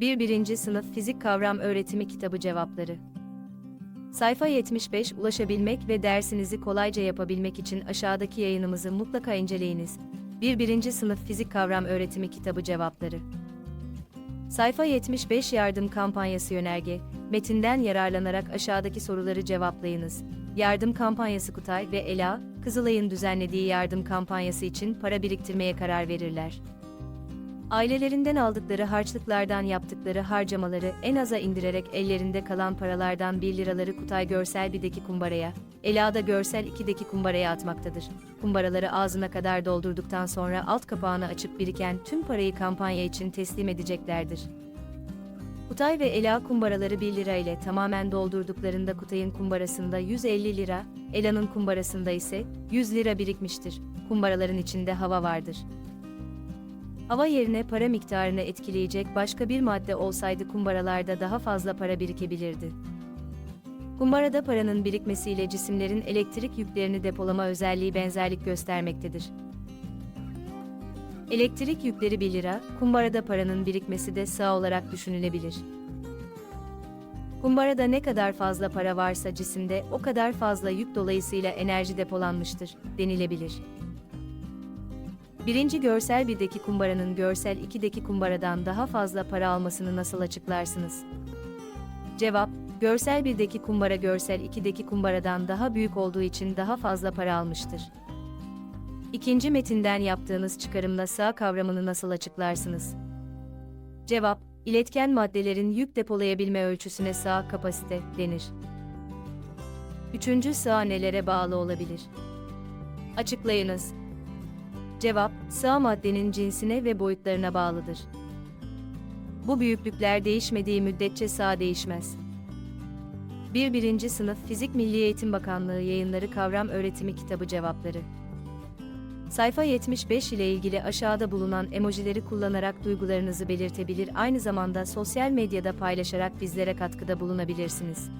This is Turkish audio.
1. 1. Sınıf Fizik Kavram Öğretimi Kitabı Cevapları Sayfa 75 Ulaşabilmek ve dersinizi kolayca yapabilmek için aşağıdaki yayınımızı mutlaka inceleyiniz. 1. 1. Sınıf Fizik Kavram Öğretimi Kitabı Cevapları Sayfa 75 Yardım Kampanyası Yönerge, metinden yararlanarak aşağıdaki soruları cevaplayınız. Yardım kampanyası Kutay ve Ela, Kızılay'ın düzenlediği yardım kampanyası için para biriktirmeye karar verirler. Ailelerinden aldıkları harçlıklardan yaptıkları harcamaları en aza indirerek ellerinde kalan paralardan 1 liraları Kutay görsel 1'deki kumbaraya, Ela da görsel 2'deki kumbaraya atmaktadır. Kumbaraları ağzına kadar doldurduktan sonra alt kapağını açıp biriken tüm parayı kampanya için teslim edeceklerdir. Kutay ve Ela kumbaraları 1 lira ile tamamen doldurduklarında Kutay'ın kumbarasında 150 lira, Ela'nın kumbarasında ise 100 lira birikmiştir. Kumbaraların içinde hava vardır. Hava yerine para miktarını etkileyecek başka bir madde olsaydı kumbaralarda daha fazla para birikebilirdi. Kumbarada paranın birikmesiyle cisimlerin elektrik yüklerini depolama özelliği benzerlik göstermektedir. Elektrik yükleri 1 lira, kumbarada paranın birikmesi de sağ olarak düşünülebilir. Kumbarada ne kadar fazla para varsa cisimde o kadar fazla yük dolayısıyla enerji depolanmıştır, denilebilir. Birinci görsel 1'deki kumbaranın görsel 2'deki kumbaradan daha fazla para almasını nasıl açıklarsınız? Cevap, görsel 1'deki kumbara görsel 2'deki kumbaradan daha büyük olduğu için daha fazla para almıştır. İkinci metinden yaptığınız çıkarımla sağ kavramını nasıl açıklarsınız? Cevap, iletken maddelerin yük depolayabilme ölçüsüne sağ kapasite denir. Üçüncü sağ nelere bağlı olabilir? Açıklayınız. Cevap, sağ maddenin cinsine ve boyutlarına bağlıdır. Bu büyüklükler değişmediği müddetçe sağ değişmez. 1. 1. Sınıf Fizik Milli Eğitim Bakanlığı Yayınları Kavram Öğretimi Kitabı Cevapları Sayfa 75 ile ilgili aşağıda bulunan emojileri kullanarak duygularınızı belirtebilir aynı zamanda sosyal medyada paylaşarak bizlere katkıda bulunabilirsiniz.